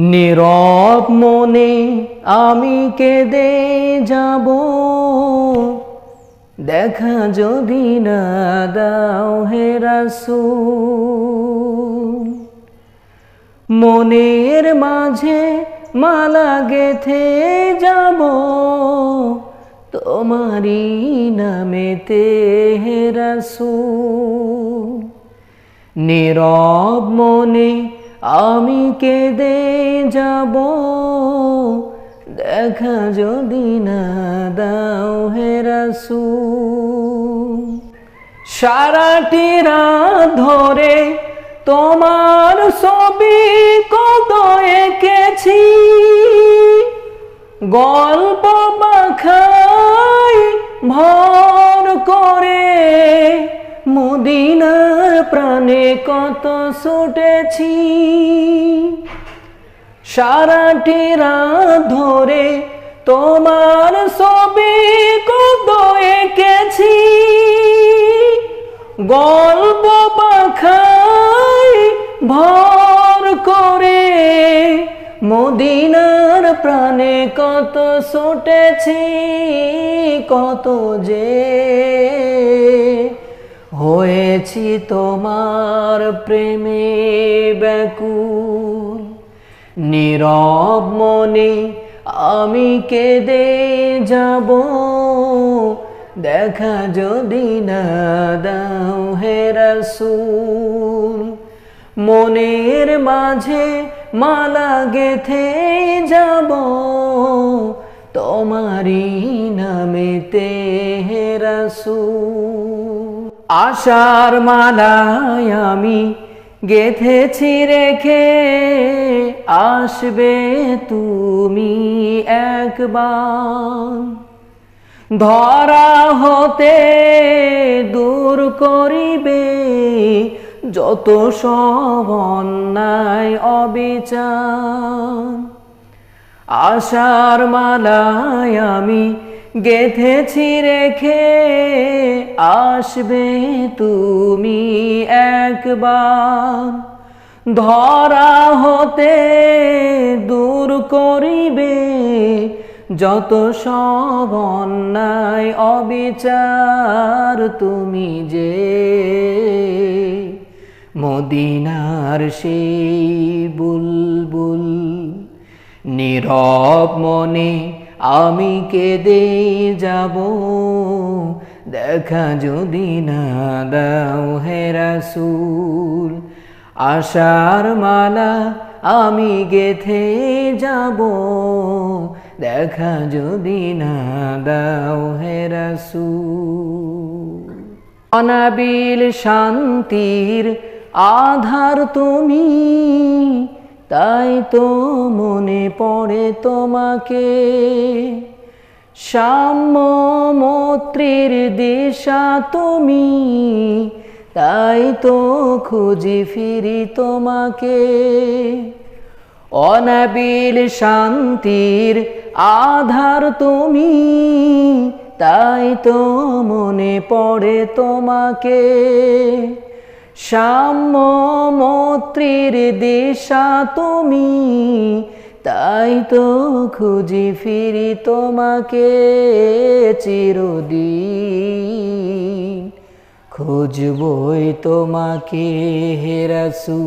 নীরব মনে আমি কেঁদে যাব। দেখা যদি না দাও হে মনের মাঝে মালা গেথে যাব। তোমারি নামেতে হে রাসূল। নীরব মনে আমি কেঁদে যাব। দেখা যদি না দাও হে রাসূল। সারাটি রাত ধরে তোমার ছবি কত এঁকেছি। গল্প মাখাই ভর করে মদিনার প্রাণে কত ছুটেছি। সারাটি রাত ধরে তোমার ছবি কত এঁকেছি। গল্প পাখাই ভর করে মদিনার প্রাণে কত ছুটেছি, কত যে হয়েছি তোমার প্রেমে ব্যাকুল। নীরব মনে আমি কেঁদে যাব। দেখা যদি না দাও হে মনের মাঝে মালা গেথে যাব। তোমারি নামেতে হে আশার মালায় আমি গেথেছি রেখে আসবে তুমি একবার। ধরা হতে দূর করিবে যত সব অন্যায় অবিচার। আশার মালায় আমি গেথেছি রেখে আসবে তুমি একবার। ধরা হতে দূর করিবে যত সব অন্যায় অবিচার তুমি যে। মদিনার সেই বুলবুল নীরব মনে আমি কেঁদে যাব। দেখা যদি না দাও হে রাসূল, আশার মালা আমি গেথে যাব। দেখা যদি না দাও হে রাসূল। অনাবিল শান্তির আধার তুমি তাই তো মনে পড়ে তোমাকে। সাম্য মৈত্রীর দিশা তুমি, তাই তো খুঁজি ফিরি তোমাকে। অনাবিল শান্তির আধার তুমি, তাই তো মনে পড়ে তোমাকে। সাম্য মৈত্রীর দিশা তুমি, তাই তো খুঁজি ফিরি তোমাকে চিরদিন। খুঁজবই তোমাকে হেরাসু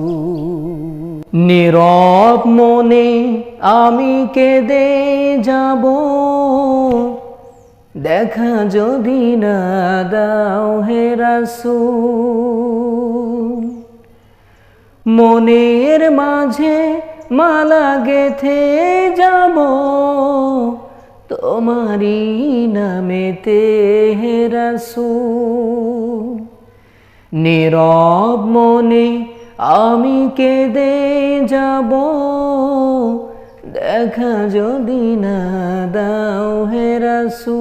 নীরব মনে আমি কেঁদে যাব দেখা যদি না দাও হেরাসু মনের মাঝে মালা গেথে যাব তোমারি নামেতে হেরাসু নীরব মনে আমি কেঁদে যাব। দেখা যদি না দাও হেরাসু